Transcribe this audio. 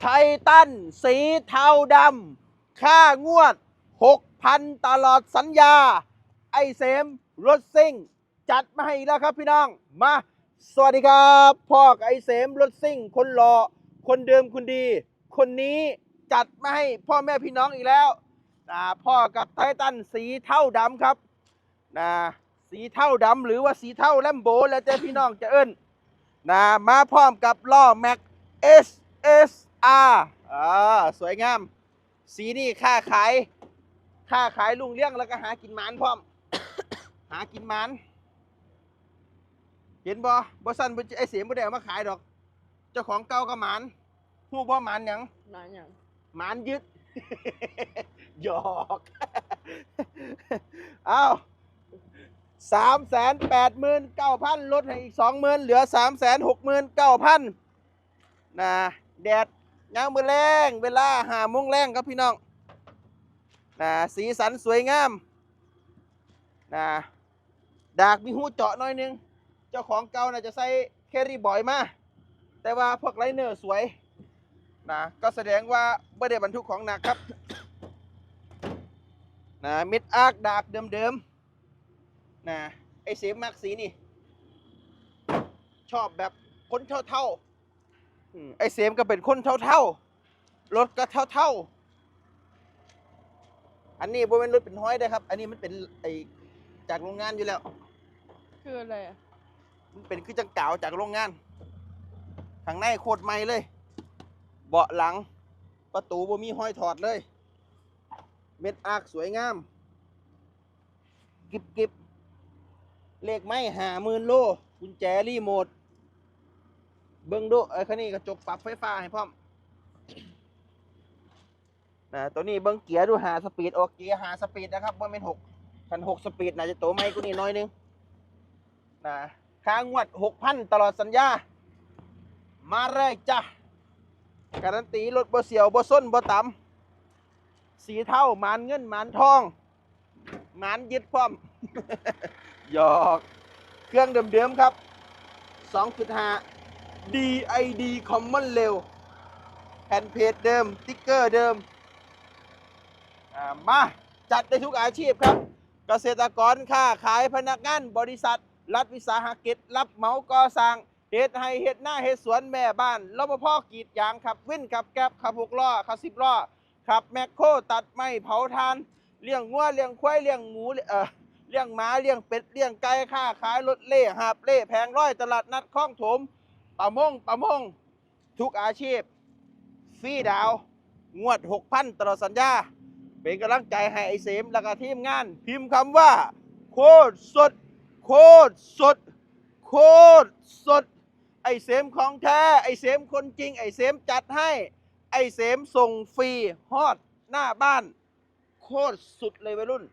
ไททันสีเทาดำ ค่างวด 6,000 ตลอดสัญญา ไอเสมรถซิ่ง จัดมาให้แล้วครับพี่น้อง มา สวัสดีครับพ่อกับไอเสมรถซิ่ง คนหล่อคนเดิมคนดี คนนี้จัดมาให้พ่อแม่พี่น้องอีกแล้วนะพ่อกับไททันสีเทาดำครับนะสีเทาดำหรือว่าสีเทาแลมโบแล้วแต่พี่น้องจะเอิ้นนะมาพร้อมกับล้อแม็ก S สวยงาม สีนี่ค่าขาย ค่าขายลุงเลี้ยงแล้วก็หากินหมานพร้อม หากินหมาน เห็นบ่บ่สั้นบ่ไอเสียมบ่ได้เอามาขายดอก เจ้าของเก่าก็หมานฮู้บ่หมานหยังนานอย่างหมานยึดหยอกเอาสามแสนแปดหมื่นเก้าพันลดให้อีกสองหมื่นเหลือสามแสนหกหมื่นเก้าพันนะแดด ยามมือแรงเวลาหาโมงแรงครับพี่น้องนะสีสันสวยงามนะดากมีหูเจาะน่อยนึง เจ้าของเก่าน่าจะใส่แครี่บอยมา แต่ว่าพวกไลเนอร์สวยนะก็แสดงว่าไม่ได้บรรทุกของหนักครับนะมิดอาร์คดากเดิมๆนะไอเสมมักสีนี่ ชอบแบบคนเท่าๆ อืมไอเสียมก็เป็นคนเท่าๆ รถก็เท่าๆ อันนี้บริเวณรถเป็นห้อยได้อครับ อันนี้มันเป็นไอจากโรงงานอยู่แล้ว คืออะไรอะมันเป็นคือจังเก่าจากโรงงาน ข้างในโคตรใหม่เลย เบาะหลัง ประตูบ่มีห้อยถอดเลย เม็ดอาร์คสวยงาม กิบกิบเลขไม้หาหมื่นโล กุญแจรีโมท เบิ้งดูไอ้คันนี้กระจกปรับไฟฟ้าให้พร้อมนะตัวนี้เบิ้งเกียร์ดูหาสปีดออกเกียร์หาสปีดนะครับว่าเป็นหกคันหกสปีดน่าจะโตไหมกูนี่น้อยนึงนะค้างวดหกพันตลอดสัญญา มาเลยจ้ะการันตีรถบ่เสียวบ่ส้นบ่ต่ำสีเท่าหมานเงินหมานทองหมานยึดพร้อมหยอก เครื่องเดิมๆครับ 2.5 DID Common เร็วแผ่นเพจเดิมติ๊กเกอร์เดิมมาจัดได้ทุกอาชีพครับ เกษตรกรค้าขายพนักงานบริษัท รัฐวิสาหกิจ รับเหมาก่อสร้างเฮ็ดให้เฮ็ดหน้าเฮ็ดสวนแม่บ้านรปภกรีดยางขับวิ่นขับแก๊บขับหกล้อขับสิบล้อขับแมคโครตัดไม้เผาทานเลี้ยงงัวเลี้ยงควายเลี้ยงหมูเอ่อเลี้ยงหมาเลี้ยงเป็ดเลี้ยงไก่ค้าขายรถเล่หาบเล่แผงร้อยตลาดนัดคลองถม ประมงประมง ทุกอาชีพฟรีดาว งวด 6,000ตลอดสัญญา เป็นกำลังใจให้ไอเสมและก็ทีมงาน พิมพ์คำว่า โคตรสด โคตรสด โคตรสด ไอเสมของแท้ ไอเสมคนจริง ไอเสมจัดให้ ไอเสมส่งฟรีฮอดหน้าบ้าน โคตรสุดเลยวัยรุ่น